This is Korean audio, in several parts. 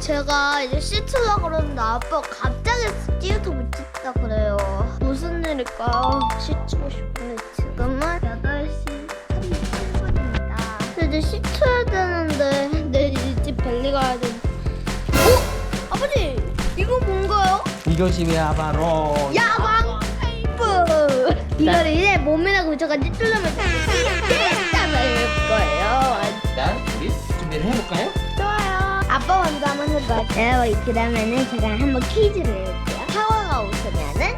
제가 이제 씻으려고 그러는데 아빠가 갑자기 스티어도 못 찍다 그래요. 무슨 일일까요? 씻고 싶은데 지금은 8시 37분입니다. 근데 이제 씻어야 되는데 내일 일찍 벨리 가야 돼. 어? 아버지! 이거 뭔가요? 이것이 왜 바로 야광 테이프! 이걸 이제 몸에다 붙여가지고 뚫으면 될 거예요. 준비를 해볼까요? 좋아요. 아빠 먼저 한번 해봐요. 그러면은 제가 한번 퀴즈를 해볼게요. 샤워가 오시면은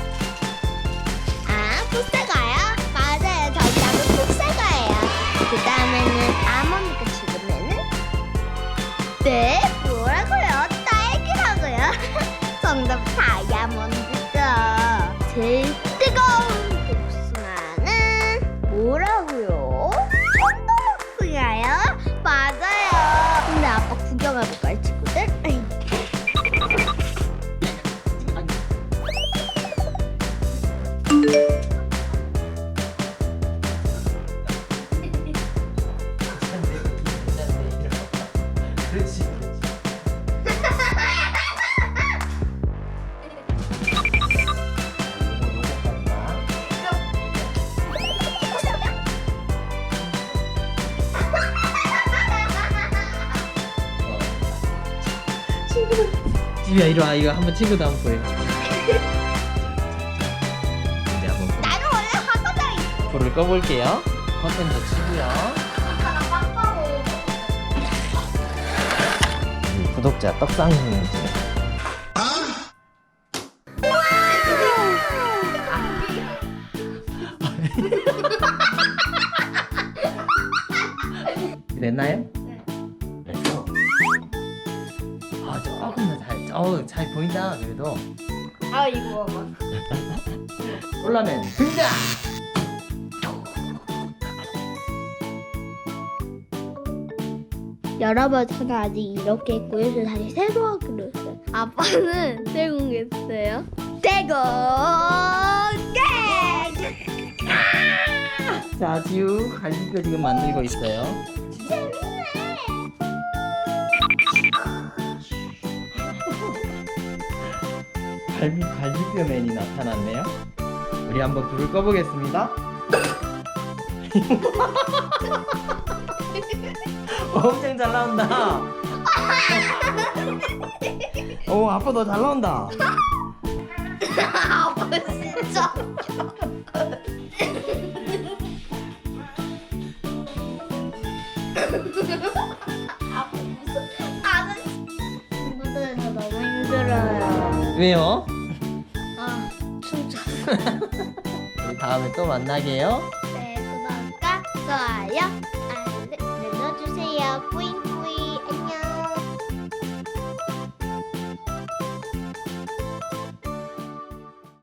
아 풋사가요? 맞아요. 정답은 풋사가예요. 그 다음에는 아몬드가 죽으면은 네 뭐라고요? 딸기라고요. 정답 다이아몬드 그렇지. 지우야 이리 와. 이거 한번 친구도 한번 보여 이제 한번 나는 원래 하거든. 불을 꺼볼게요. 커튼도 치고요 구독자 떡상님 지금 됐나요? 네. 됐어. 아 조금 더 잘, 어우 잘 보인다 그래도 아 이거 봐봐. 콜라맨 등장. 여러분 저는 아직 이렇게 했고요. 저 다시 새로 하기로 했어요. 아빠는 대공했어요. 대공 게자 지우 갈비뼈 지금 만들고 있어요. 갈비 갈비뼈맨이 나타났네요. 우리 한번 불을 꺼보겠습니다. 엄청 잘 나온다. 오 아빠 너 잘 나온다. 아빠 진짜. 아빠 무슨 나는 친구들 저 너무 힘들어요. 왜요? 아. 우리 다음에 또 만나게요. 네 구독과 좋아요 We.